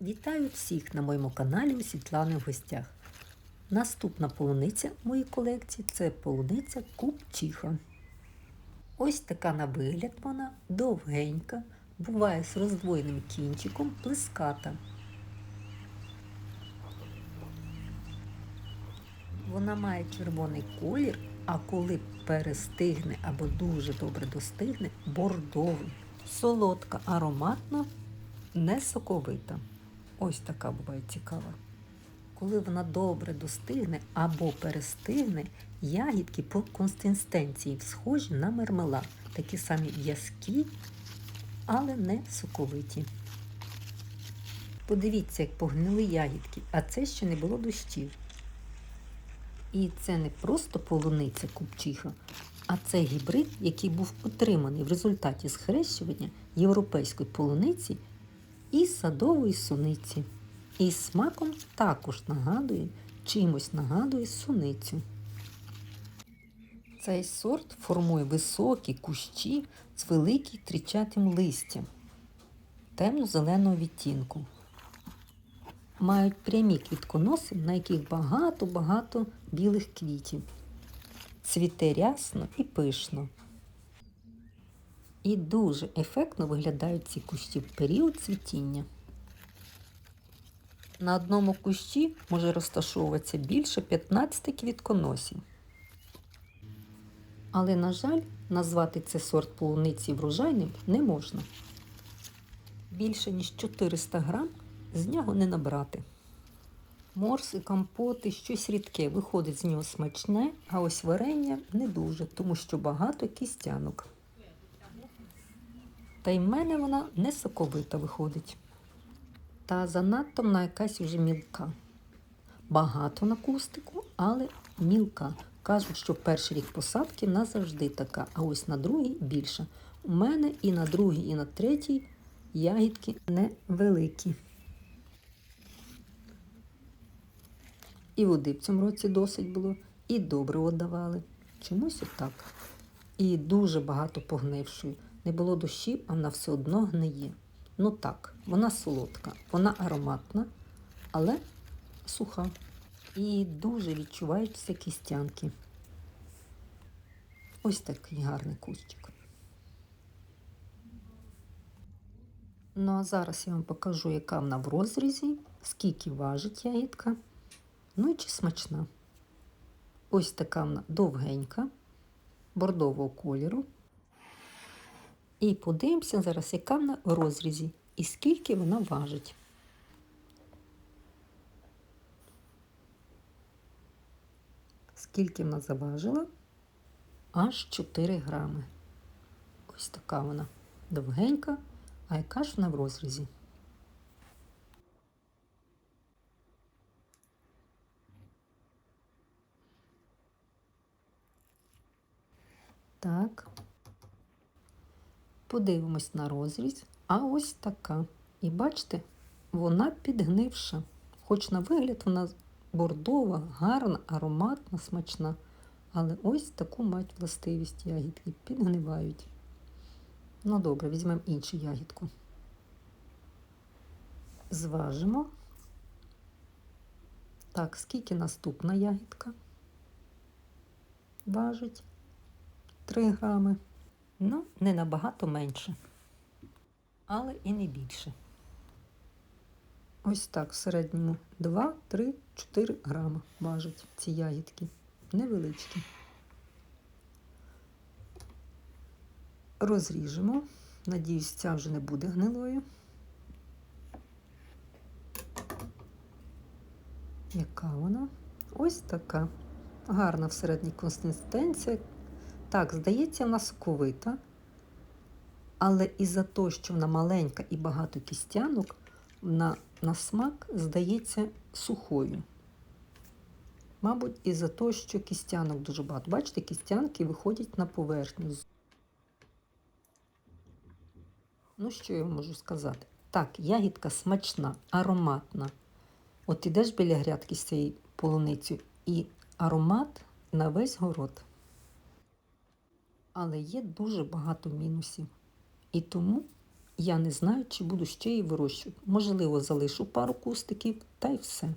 Вітаю всіх на моєму каналі у Світлани в гостях. Наступна полуниця в моїй колекції це полуниця Купчиха. Ось така на вигляд вона довгенька, буває з роздвоєним кінчиком, плеската. Вона має червоний колір, а коли перестигне або дуже добре достигне, бордовий. Солодка, ароматна, не соковита. Ось така буває цікава. Коли вона добре достигне або перестигне, ягідки по консистенції схожі на мармелад, такі самі в'язкі, але не соковиті. Подивіться, як погнили ягідки, а це ще не було дощів. І це не просто полуниця купчиха, а це гібрид, який був отриманий в результаті схрещування європейської полуниці і садової суниці. І смаком також нагадує, чимось нагадує суницю. Цей сорт формує високі кущі з великим трічатим листям темно-зеленого відтінку. Мають прямі квітконоси, на яких багато-багато білих квітів. Цвіте рясно і пишно. І дуже ефектно виглядають ці кущі в період цвітіння. На одному кущі може розташовуватися більше 15 квітконосів. Але, на жаль, назвати це сорт полуниці врожайним не можна. Більше ніж 400 грам з нього не набрати. Морси, компоти, щось рідке виходить з нього смачне, а ось варення не дуже, тому що багато кістянок. Та й в мене вона не соковита виходить. Та занадто вона якась вже мілка. Багато на кустику, але мілка. Кажуть, що перший рік посадки назавжди така, а ось на другий більша. У мене і на другий, і на третій ягідки невеликі. І води в цьому році досить було, і добре давали. Чомусь отак. І дуже багато погнившої. Не було дощів, а вона все одно гниє. Ну так, вона солодка, вона ароматна, але суха. І дуже відчуваються кістянки. Ось такий гарний кущик. Ну а зараз я вам покажу, яка вона в розрізі, скільки важить ягідка. Ну і чи смачна. Ось така вона довгенька, бордового кольору. І подивимося зараз, яка вона в розрізі і скільки вона важить. Скільки вона заважила? Аж 4 грами. Ось така вона довгенька, а яка ж вона в розрізі? Так. Подивимось на розріз. А ось така. І бачите, вона підгнивша. Хоч на вигляд вона бордова, гарна, ароматна, смачна. Але ось таку мають властивість ягідки. Підгнивають. Ну добре, візьмемо іншу ягідку. Зважимо. Так, скільки наступна ягідка? Важить 3 грами. Ну, не набагато менше, але і не більше. Ось так в середньому 2, 3, 4 грама важать ці ягідки. Невеличкі. Розріжемо. Надіюсь, ця вже не буде гнилою. Яка вона? Ось така. Гарна всередній консистенція. Так, здається, вона соковита, але із-за того, що вона маленька і багато кістянок, вона на смак здається сухою. Мабуть, із-за того, що кістянок дуже багато. Бачите, кістянки виходять на поверхню. Ну, що я можу сказати? Так, ягідка смачна, ароматна. От ідеш біля грядки з цією полуницею і аромат на весь город але є дуже багато мінусів. І тому Я не знаю, чи буду ще її вирощувати. Можливо, залишу пару кустиків та й все.